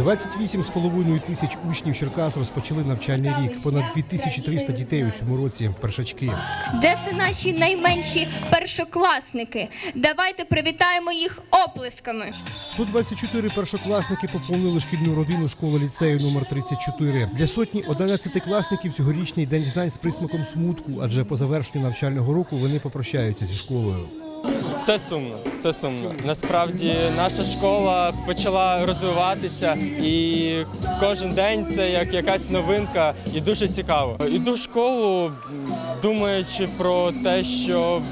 28,5 тисяч учнів Черкас розпочали навчальний рік. Понад 2300 дітей у цьому році першачки. Де це наші найменші першокласники? Давайте привітаємо їх оплесками. 124 першокласники поповнили шкільну родину школи ліцею номер 34. Для сотні 11-класників цьогорічний день знань з присмаком смутку, адже по завершенню навчального року вони попрощаються зі школою. Це сумно, це сумно. Насправді наша школа почала розвиватися, і кожен день це як якась новинка, і дуже цікаво. Іду в школу, думаючи про те, що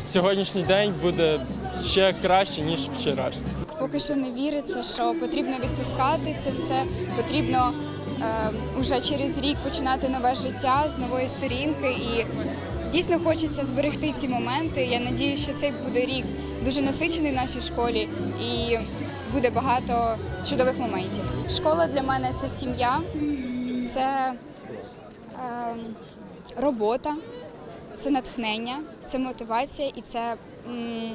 сьогоднішній день буде ще краще ніж вчорашній. Поки що не віриться, що потрібно відпускати це все. Потрібно е, уже через рік починати нове життя з нової сторінки. І дійсно хочеться зберегти ці моменти. Я надію, що цей буде рік дуже насичений в нашій школі і буде багато чудових моментів. Школа для мене це сім'я, це е, робота, це натхнення, це мотивація і це м,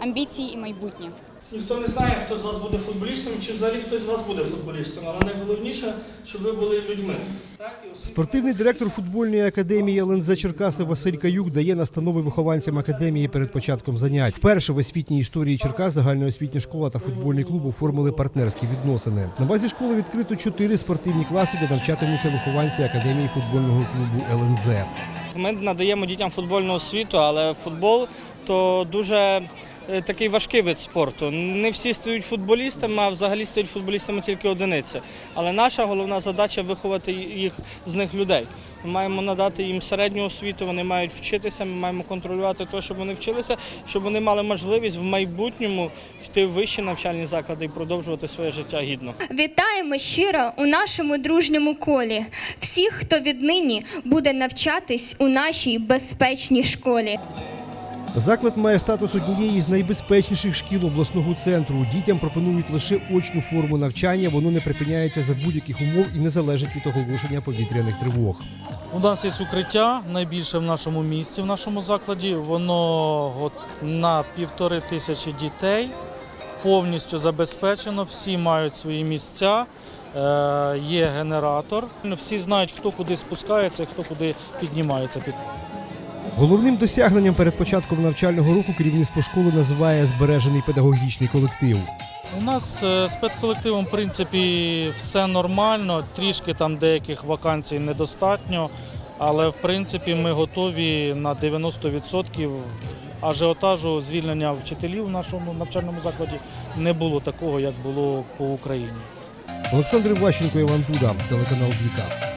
амбіції і майбутнє. Ніхто не знає, хто з вас буде футболістом, чи взагалі хтось з вас буде футболістом. Але найголовніше, щоб ви були людьми. Спортивний директор футбольної академії ЛНЗ Черкаси Василь Каюк дає настанови вихованцям академії перед початком занять. Вперше в освітній історії Черкас загальноосвітня школа та футбольний клуб оформили партнерські відносини. На базі школи відкрито чотири спортивні класи, де навчатимуться вихованці академії футбольного клубу ЛНЗ. Ми надаємо дітям футбольну освіту, але футбол то дуже такий важкий вид спорту. Не всі стають футболістами, а взагалі стають футболістами тільки одиниці. Але наша головна задача виховати їх з них людей. Ми маємо надати їм середню освіту, вони мають вчитися, ми маємо контролювати те, щоб вони вчилися, щоб вони мали можливість в майбутньому йти в вищі навчальні заклади і продовжувати своє життя гідно. Вітаємо щиро у нашому дружньому колі всіх, хто віднині буде навчатись у нашій безпечній школі. Заклад має статус однієї з найбезпечніших шкіл обласного центру. Дітям пропонують лише очну форму навчання. Воно не припиняється за будь-яких умов і не залежить від оголошення повітряних тривог. У нас є укриття найбільше в нашому місці, в нашому закладі. Воно на півтори тисячі дітей повністю забезпечено. Всі мають свої місця. е, Є генератор. Всі знають, хто куди спускається, хто куди піднімається. Головним досягненням перед початком навчального року керівництво школи називає збережений педагогічний колектив. У нас е, з педколективом, в принципі, все нормально. Трішки там деяких вакансій недостатньо, але в принципі ми готові на 90%. Ажіотажу звільнення вчителів в нашому навчальному закладі не було такого, як було по Україні. Олександр Ващенко, Іван Дуда, телеканал Віка.